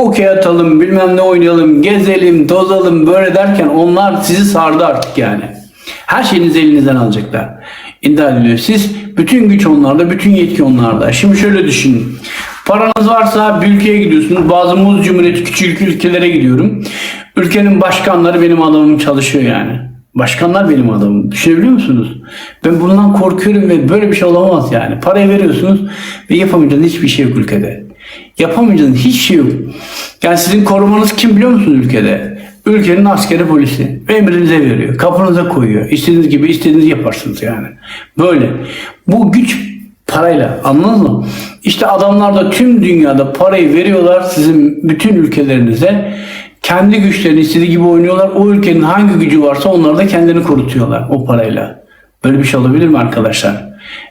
okey atalım, bilmem ne oynayalım, gezelim, tozalım böyle derken onlar sizi sardı artık yani. Her şeyinizi elinizden alacaklar. İddia ediliyor. Siz bütün güç onlarda, bütün yetki onlarda. Şimdi şöyle düşünün. Paranız varsa bir ülkeye gidiyorsunuz. Bazı muz cumhuriyeti küçük ülkelere gidiyorum. Ülkenin başkanları benim adamım çalışıyor yani. Başkanlar benim adamım. Düşünebiliyor musunuz? Ben bundan korkuyorum ve böyle bir şey olamaz yani. Parayı veriyorsunuz ve yapamayacağınız hiçbir şey yok ülkede. Yapamayacağınız hiçbir şey yok. Yani sizin korumanız kim biliyor musunuz ülkede? Ülkenin askeri polisi. Emrinize veriyor. Kapınıza koyuyor. İstediğiniz gibi istediğiniz yaparsınız yani. Böyle. Bu güç parayla anladınız mı? İşte adamlar da tüm dünyada parayı veriyorlar sizin bütün ülkelerinize. Kendi güçlerini istediği gibi oynuyorlar. O ülkenin hangi gücü varsa onlar da kendini kurutuyorlar o parayla. Böyle bir şey olabilir mi arkadaşlar?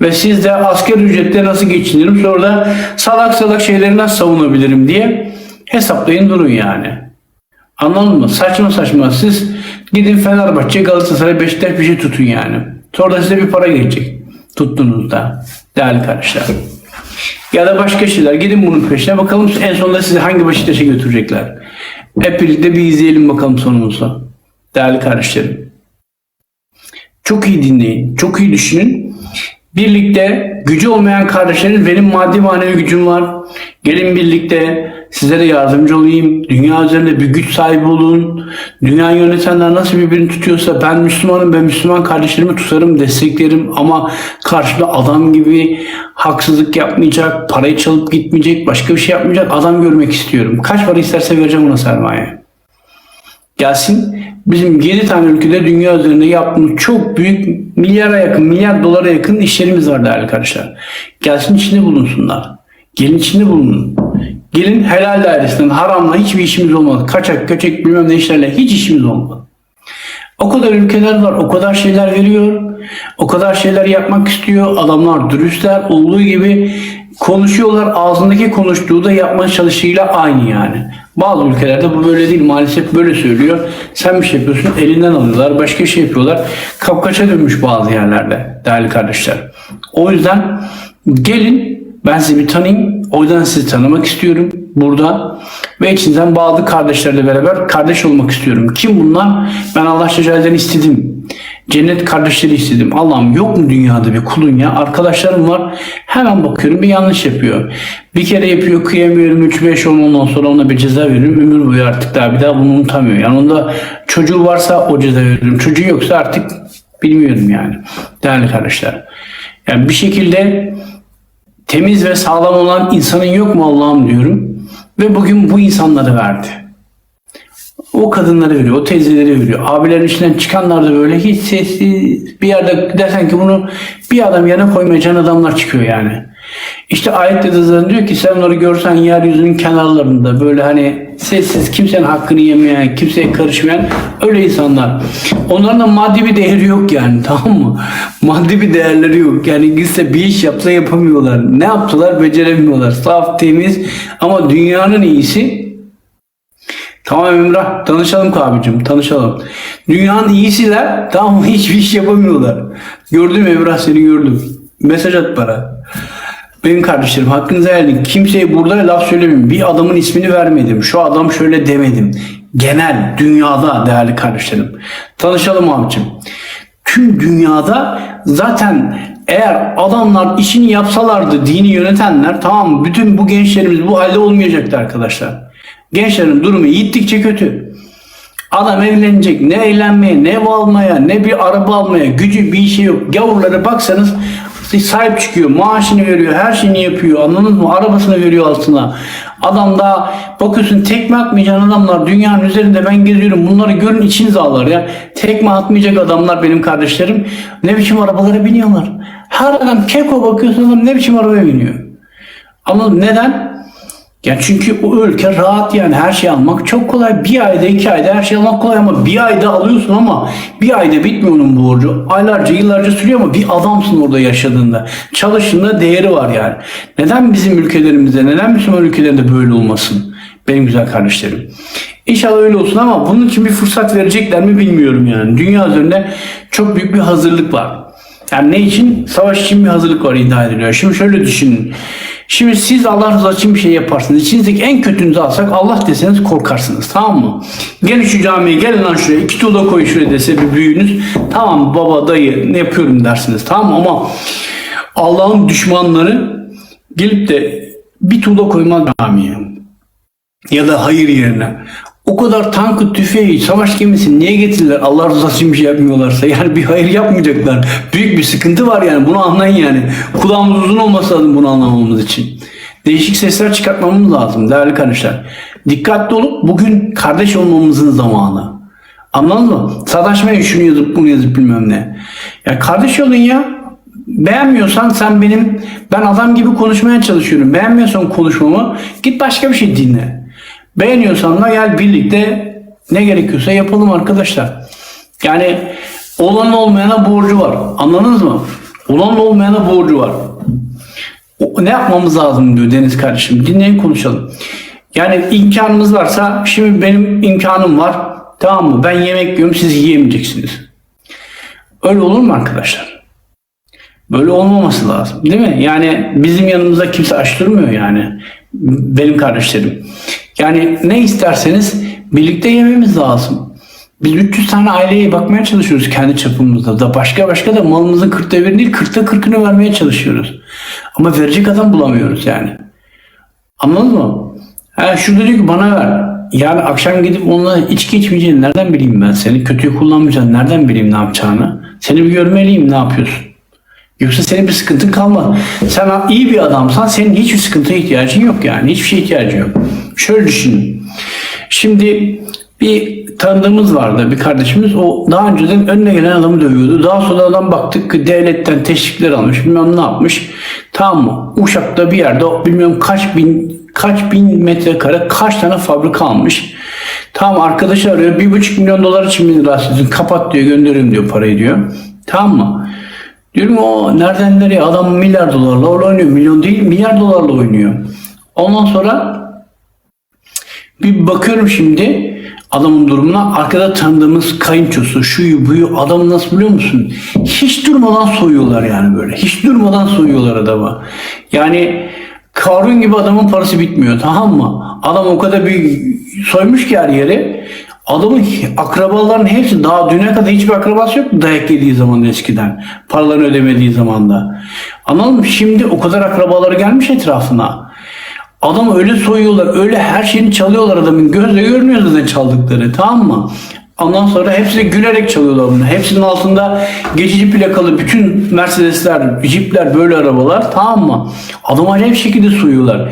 Ve siz de asker ücretle nasıl geçinirim sonra da salak salak şeyleri nasıl savunabilirim diye hesaplayın durun yani. Anladın mı? Saçma saçma. Siz gidin Fenerbahçe, Galatasaray, Beşiktaş bir şey tutun yani. Sonra da size bir para gelecek. Tuttuğunuzda. Değerli kardeşler. Ya da başka şeyler. Gidin bunun peşine bakalım en sonunda sizi hangi Beşiktaş'a götürecekler. Hep bir izleyelim bakalım sonumuzu. Değerli kardeşlerim. Çok iyi dinleyin. Çok iyi düşünün. Birlikte gücü olmayan kardeşleriniz benim maddi manevi gücüm var. Gelin birlikte sizlere yardımcı olayım. Dünya üzerinde bir güç sahibi olun. Dünya yönetenler nasıl birbirini tutuyorsa ben Müslümanım. Ben Müslüman kardeşlerimi tutarım, desteklerim. Ama karşıda adam gibi haksızlık yapmayacak, parayı çalıp gitmeyecek, başka bir şey yapmayacak adam görmek istiyorum. Kaç para isterse vereceğim ona sermaye. Gelsin bizim 7 tane ülkede dünya üzerinde yaptığımız çok büyük milyara yakın, milyar dolara yakın işlerimiz var değerli arkadaşlar. Gelsin içinde bulunsunlar. Gelin içinde bulunun. Gelin helal dairesinden haramla hiçbir işimiz olmadı. Kaçak, köçek bilmem ne işlerle hiç işimiz olmadı. O kadar ülkeler var, o kadar şeyler veriyor, o kadar şeyler yapmak istiyor. Adamlar dürüstler, olduğu gibi konuşuyorlar. Ağzındaki konuştuğu da yapmaya çalıştığıyla aynı yani. Bazı ülkelerde bu böyle değil. Maalesef böyle söylüyor. Sen bir şey yapıyorsun, elinden alıyorlar. Başka şey yapıyorlar. Kapkaça dönmüş bazı yerlerde değerli kardeşler. O yüzden gelin ben sizi bir tanıyayım. O yüzden sizi tanımak istiyorum burada. Ve içinden bazı kardeşlerle beraber kardeş olmak istiyorum. Kim bunlar? Ben Allah Celaluhu'dan istedim. Cennet kardeşleri istedim. Allah'ım yok mu dünyada bir kulun ya? Arkadaşlarım var. Hemen bakıyorum bir yanlış yapıyor. Bir kere yapıyor kıyamıyorum 3-5 10 ondan sonra ona bir ceza veriyorum. Ömür boyu artık daha bir daha bunu unutamıyor. Yani onda çocuğu varsa o ceza veriyorum. Çocuğu yoksa artık bilmiyorum yani. Değerli kardeşler. Yani bir şekilde temiz ve sağlam olan insanın yok mu Allah'ım diyorum. Ve bugün bu insanları verdi. O kadınları veriyor, o teyzeleri veriyor. Abilerin içinden çıkanlar da böyle hiç sessiz bir yerde dersen ki bunu bir adam yana koymayacağın adamlar çıkıyor yani. İşte ayette de zaten diyor ki sen onları görsen yeryüzünün kenarlarında böyle hani sessiz kimsenin hakkını yemeyen, kimseye karışmayan öyle insanlar. Onların da maddi bir değeri yok yani tamam mı? Maddi bir değerleri yok. Yani gitse bir iş yapsa yapamıyorlar. Ne yaptılar beceremiyorlar. Saf, temiz ama dünyanın iyisi Tamam Emrah tanışalım abicim tanışalım. Dünyanın iyisiler tamam hiçbir iş yapamıyorlar. Gördüm Emrah seni gördüm. Mesaj at bana. Benim kardeşlerim hakkınızı helal edin. Kimseye burada laf söylemeyeyim. Bir adamın ismini vermedim. Şu adam şöyle demedim. Genel dünyada değerli kardeşlerim. Tanışalım abicim. Tüm dünyada zaten eğer adamlar işini yapsalardı dini yönetenler tamam? Bütün bu gençlerimiz bu halde olmayacaktı arkadaşlar. Gençlerin durumu gittikçe kötü. Adam evlenecek ne eğlenmeye ne ev almaya ne bir araba almaya gücü bir şey yok. Gavurlara baksanız sahip çıkıyor maaşını veriyor her şeyini yapıyor anladınız mı arabasını veriyor altına. Adam da bakıyorsun tekme atmayacağın adamlar dünyanın üzerinde ben geziyorum bunları görün içiniz ağlar ya. Tekme atmayacak adamlar benim kardeşlerim ne biçim arabalara biniyorlar. Her adam keko bakıyorsun adam ne biçim arabaya biniyor. Mı? Neden? Ya çünkü o ülke rahat yani her şey almak çok kolay. Bir ayda iki ayda her şey almak kolay ama bir ayda alıyorsun ama bir ayda bitmiyor onun borcu. Aylarca yıllarca sürüyor ama bir adamsın orada yaşadığında. Çalıştığında değeri var yani. Neden bizim ülkelerimizde neden Müslüman ülkelerinde böyle olmasın? Benim güzel kardeşlerim. İnşallah öyle olsun ama bunun için bir fırsat verecekler mi bilmiyorum yani. Dünya üzerinde çok büyük bir hazırlık var. Yani ne için? Savaş için bir hazırlık var iddia ediliyor. Şimdi şöyle düşünün. Şimdi siz Allah rızası için bir şey yaparsınız. İçinizdeki en kötünüzü alsak Allah deseniz korkarsınız. Tamam mı? Gelin şu camiye gelin lan şuraya iki tuğla koy şuraya dese bir büyüğünüz. Tamam baba dayı ne yapıyorum dersiniz. Tamam mı? Ama Allah'ın düşmanları gelip de bir tuğla koymaz camiye. Ya da hayır yerine. O kadar tankı, tüfeği, savaş gemisini niye getirdiler? Allah rızası için bir şey yapmıyorlarsa. Yani bir hayır yapmayacaklar. Büyük bir sıkıntı var yani. Bunu anlayın yani. Kulağımız uzun olması lazım bunu anlamamız için. Değişik sesler çıkartmamız lazım değerli kardeşler. Dikkatli olup bugün kardeş olmamızın zamanı. Anladınız mı? Sataşmayın şunu yazıp bunu yazıp bilmem ne. Ya kardeş olun ya. Beğenmiyorsan sen benim ben adam gibi konuşmaya çalışıyorum. Beğenmiyorsan konuşmamı git başka bir şey dinle. Beğeniyorsan da gel birlikte ne gerekiyorsa yapalım arkadaşlar. Yani olan olmayana borcu var. Anladınız mı? Olan olmayana borcu var. Ne yapmamız lazım diyor Deniz kardeşim. Dinleyin konuşalım. Yani imkanımız varsa şimdi benim imkanım var. Tamam mı? Ben yemek yiyorum siz yiyemeyeceksiniz. Öyle olur mu arkadaşlar? Böyle olmaması lazım değil mi? Yani bizim yanımızda kimse aç durmuyor yani. Benim kardeşlerim. Yani ne isterseniz birlikte yememiz lazım. Biz 300 tane aileye bakmaya çalışıyoruz kendi çapımızda da. Başka başka da malımızın 40'ta birini değil 40'ta 40'ını vermeye çalışıyoruz. Ama verecek adam bulamıyoruz yani. Anladın mı? Ha, şurada diyor ki bana ver. Yani akşam gidip onunla içki içmeyeceğini nereden bileyim ben? Seni kötüye kullanmayacağını nereden bileyim ne yapacağını? Seni bir görmeliyim ne yapıyorsun? Yoksa senin bir sıkıntın kalmaz. Sen iyi bir adamsan senin hiçbir sıkıntıya ihtiyacın yok yani. Hiçbir şeye ihtiyacın yok. Şöyle düşün. Şimdi bir tanıdığımız vardı bir kardeşimiz. O daha önceden önüne gelen adamı dövüyordu. Daha sonra adam baktık ki devletten teşvikler almış. Bilmem ne yapmış. Tamam mı? Uşak'ta bir yerde bilmiyorum kaç bin kaç bin metrekare kaç tane fabrika almış. Tamam arkadaşı arıyor. Bir buçuk milyon dolar için mi rahatsızsın? Kapat diyor gönderirim diyor parayı diyor. Tamam mı? Diyorum o nereden nereye adam milyar dolarla oynuyor. Milyon değil milyar dolarla oynuyor. Ondan sonra bir bakıyorum şimdi adamın durumuna. Arkada tanıdığımız kayınçosu, şuyu buyu adamı nasıl biliyor musun? Hiç durmadan soyuyorlar yani böyle. Hiç durmadan soyuyorlar adamı. Yani Karun gibi adamın parası bitmiyor tamam mı? Adam o kadar bir soymuş ki her yeri. Adamın akrabaların hepsi daha düne kadar hiçbir akrabası yok dayak yediği zaman eskiden. Paralarını ödemediği zamanda. Anladın mı? Şimdi o kadar akrabaları gelmiş etrafına. Adam öyle soyuyorlar, öyle her şeyini çalıyorlar adamın. Gözle görmüyor zaten çaldıkları tamam mı? Ondan sonra hepsi gülerek çalıyorlar bunu. Hepsinin altında geçici plakalı bütün Mercedesler, Jeepler böyle arabalar tamam mı? Adam acayip şekilde soyuyorlar.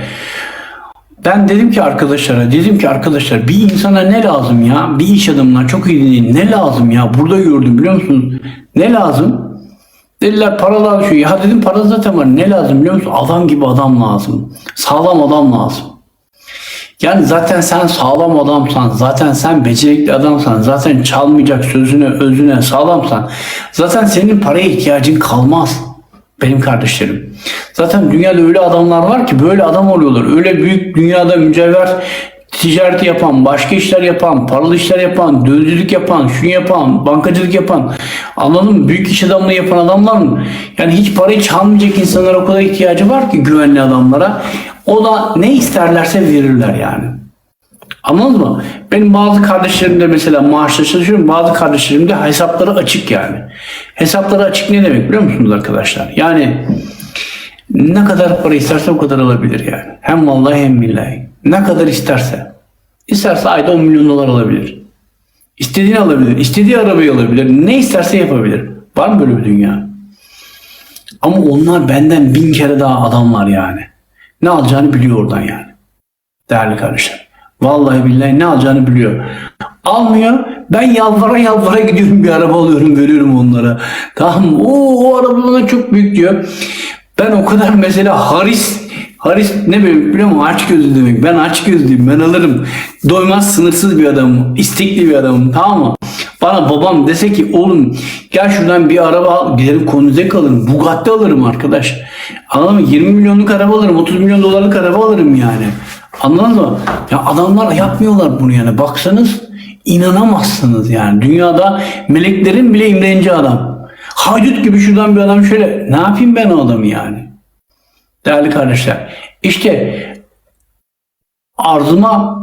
Ben dedim ki arkadaşlara, dedim ki arkadaşlar bir insana ne lazım ya? Bir iş adamına çok iyi dinleyin. Ne lazım ya? Burada gördüm biliyor musunuz? Ne lazım? Dediler para lazım. Ya dedim para zaten var. Ne lazım biliyor musun? Adam gibi adam lazım. Sağlam adam lazım. Yani zaten sen sağlam adamsan, zaten sen becerikli adamsan, zaten çalmayacak sözüne, özüne sağlamsan, zaten senin paraya ihtiyacın kalmaz. Benim kardeşlerim. Zaten dünyada öyle adamlar var ki böyle adam oluyorlar. Öyle büyük dünyada mücevher ticareti yapan, başka işler yapan, paralı işler yapan, dövizcilik yapan, şunu yapan, bankacılık yapan, anladın mı? Büyük iş adamlığı yapan adamlar yani hiç parayı çalmayacak insanlara o kadar ihtiyacı var ki güvenli adamlara. O da ne isterlerse verirler yani. Anladınız mı? Benim bazı kardeşlerim de mesela maaşla çalışıyorum. Bazı kardeşlerim de hesapları açık yani. Hesapları açık ne demek biliyor musunuz arkadaşlar? Yani ne kadar para isterse o kadar alabilir yani. Hem vallahi hem billahi. Ne kadar isterse. İsterse ayda 10 milyon dolar alabilir. İstediğini alabilir. istediği arabayı alabilir. Ne isterse yapabilir. Var mı böyle bir dünya? Ama onlar benden bin kere daha adamlar yani. Ne alacağını biliyor oradan yani. Değerli kardeşler. Vallahi billahi ne alacağını biliyor. Almıyor. Ben yalvara yalvara gidiyorum bir araba alıyorum veriyorum onlara. Tamam? Oo, o araba bana çok büyük diyor. Ben o kadar mesela Haris Haris ne demek biliyor musun? Aç gözlü demek. Ben aç gözlüyüm. Ben alırım. Doymaz sınırsız bir adamım. istekli bir adamım. Tamam mı? Bana babam dese ki oğlum gel şuradan bir araba al. Giderim Koenigsegg alırım. Bugatti alırım arkadaş. Anladın mı? 20 milyonluk araba alırım. 30 milyon dolarlık araba alırım yani. Anladın mı? Ya adamlar yapmıyorlar bunu yani. Baksanız inanamazsınız yani. Dünyada meleklerin bile imrenci adam. Haydut gibi şuradan bir adam şöyle ne yapayım ben o adamı yani? Değerli kardeşler işte arzuma